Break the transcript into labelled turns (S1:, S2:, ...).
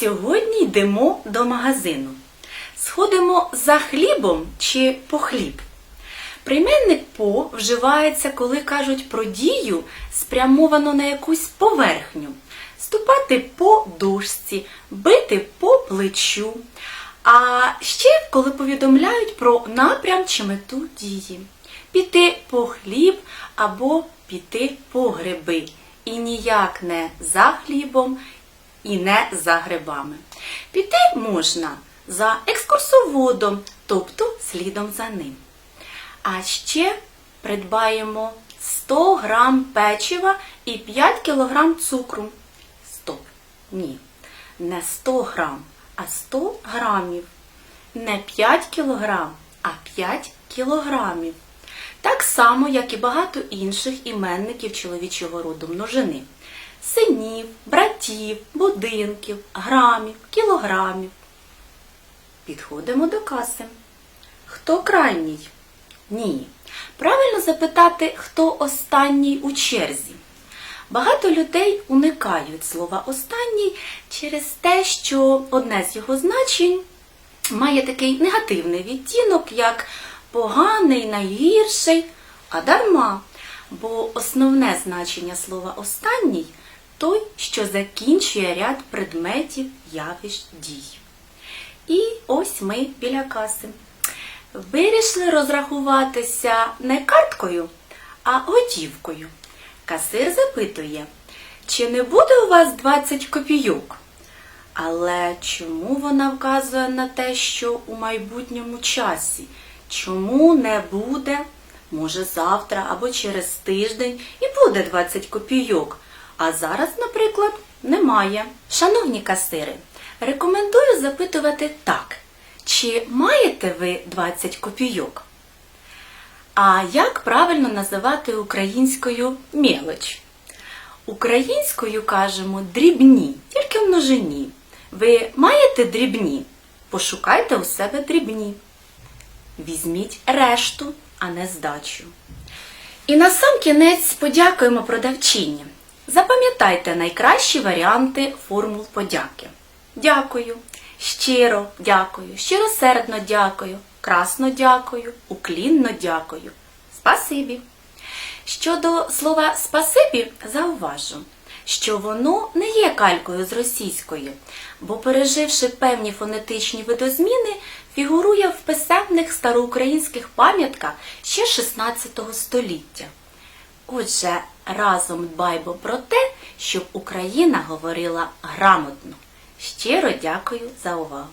S1: Сьогодні йдемо до магазину. Сходимо за хлібом чи по хліб. Прийменник по вживається, коли кажуть про дію, спрямовану на якусь поверхню. Ступати по дужці, бити по плечу. А ще коли повідомляють про напрям чи мету дії. Піти по хліб або піти по гриби. І ніяк не за хлібом і не за грибами. Піти можна за екскурсоводом, тобто слідом за ним. А ще придбаємо 100 грам печива і 5 кілограм цукру. Стоп! Ні, не 100 грам, а 100 грамів. Не 5 кілограм, а 5 кілограмів. Так само, як і багато інших іменників чоловічого роду множини. Синів, братів, будинків, грамів, кілограмів. Підходимо до каси. Хто крайній? Ні. Правильно запитати, хто останній у черзі. Багато людей уникають слова останній через те, що одне з його значень має такий негативний відтінок, як поганий, найгірший, а дарма. Бо основне значення слова останній той, що закінчує ряд предметів, явищ, дій. І ось ми біля каси. Вирішили розрахуватися не карткою, а готівкою. Касир запитує, чи не буде у вас 20 копійок? Але чому вона вказує на те, що у майбутньому часі? Чому не буде? Може, завтра або через тиждень і буде 20 копійок. А зараз, наприклад, немає. Шановні касири, рекомендую запитувати так. Чи маєте ви 20 копійок? А як правильно називати українською мелоч? Українською кажемо дрібні, тільки в множині. Ви маєте дрібні? Пошукайте у себе дрібні. Візьміть решту, а не здачу. І на сам кінець подякуємо продавчині. Запам'ятайте найкращі варіанти формул подяки. Дякую, щиро дякую, щиросердно дякую, красно дякую, уклінно дякую. Спасибі. Щодо слова спасибі, зауважу, що воно не є калькою з російської, бо, переживши певні фонетичні видозміни, фігурує в писемних староукраїнських пам'ятках ще 16 століття. Отже, разом дбаймо про те, щоб Україна говорила грамотно. Щиро дякую за увагу!